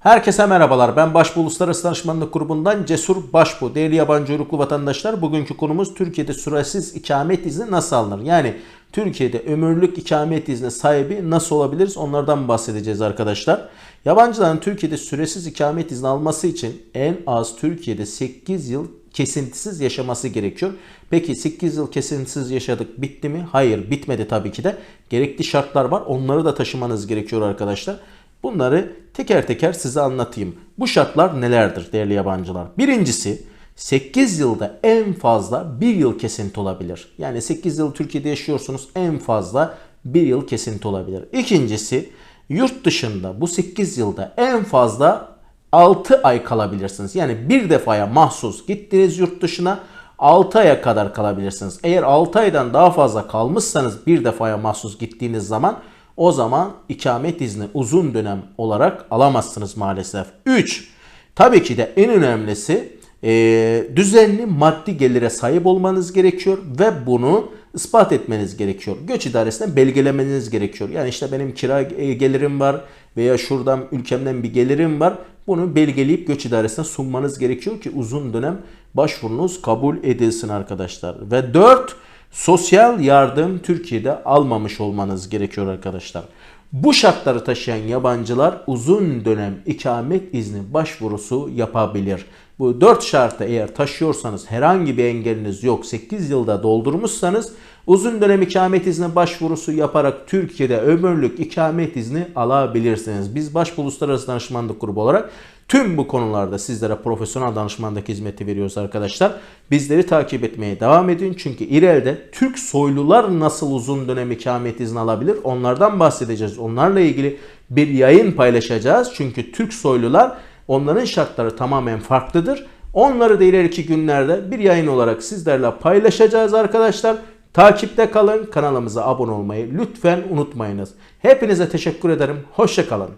Herkese merhabalar. Ben Başbu Uluslararası Danışmanlık Grubu'ndan Cesur Başbu. Değerli yabancı uyruklu vatandaşlar, bugünkü konumuz Türkiye'de süresiz ikamet izni nasıl alınır? Yani Türkiye'de ömürlük ikamet izni sahibi nasıl olabiliriz? Onlardan bahsedeceğiz arkadaşlar. Yabancıların Türkiye'de süresiz ikamet izni alması için en az Türkiye'de 8 yıl kesintisiz yaşaması gerekiyor. Peki 8 yıl kesintisiz yaşadık bitti mi? Hayır bitmedi tabii ki de. Gerekli şartlar var. Onları da taşımanız gerekiyor arkadaşlar. Bunları teker teker size anlatayım. Bu şartlar nelerdir değerli yabancılar? Birincisi 8 yılda en fazla 1 yıl kesinti olabilir. Yani 8 yıl Türkiye'de yaşıyorsunuz en fazla 1 yıl kesinti olabilir. İkincisi yurt dışında bu 8 yılda en fazla 6 ay kalabilirsiniz. Yani bir defaya mahsus gittiniz yurt dışına 6 aya kadar kalabilirsiniz. Eğer 6 aydan daha fazla kalmışsanız bir defaya mahsus gittiğiniz zaman o zaman ikamet izni uzun dönem olarak alamazsınız maalesef. 3. Tabii ki de en önemlisi e, düzenli maddi gelire sahip olmanız gerekiyor ve bunu ispat etmeniz gerekiyor. Göç idaresinden belgelemeniz gerekiyor. Yani işte benim kira e, gelirim var veya şuradan ülkemden bir gelirim var. Bunu belgeleyip göç idaresine sunmanız gerekiyor ki uzun dönem başvurunuz kabul edilsin arkadaşlar. Ve 4 sosyal yardım Türkiye'de almamış olmanız gerekiyor arkadaşlar. Bu şartları taşıyan yabancılar uzun dönem ikamet izni başvurusu yapabilir. Bu 4 şartı eğer taşıyorsanız herhangi bir engeliniz yok 8 yılda doldurmuşsanız uzun dönem ikamet izni başvurusu yaparak Türkiye'de ömürlük ikamet izni alabilirsiniz. Biz Başbu Uluslararası Danışmanlık Grubu olarak tüm bu konularda sizlere profesyonel danışmanlık hizmeti veriyoruz arkadaşlar. Bizleri takip etmeye devam edin. Çünkü İREL'de Türk soylular nasıl uzun dönem ikamet izni alabilir onlardan bahsedeceğiz. Onlarla ilgili bir yayın paylaşacağız. Çünkü Türk soylular onların şartları tamamen farklıdır. Onları da ileriki günlerde bir yayın olarak sizlerle paylaşacağız arkadaşlar. Takipte kalın, kanalımıza abone olmayı lütfen unutmayınız. Hepinize teşekkür ederim. Hoşçakalın.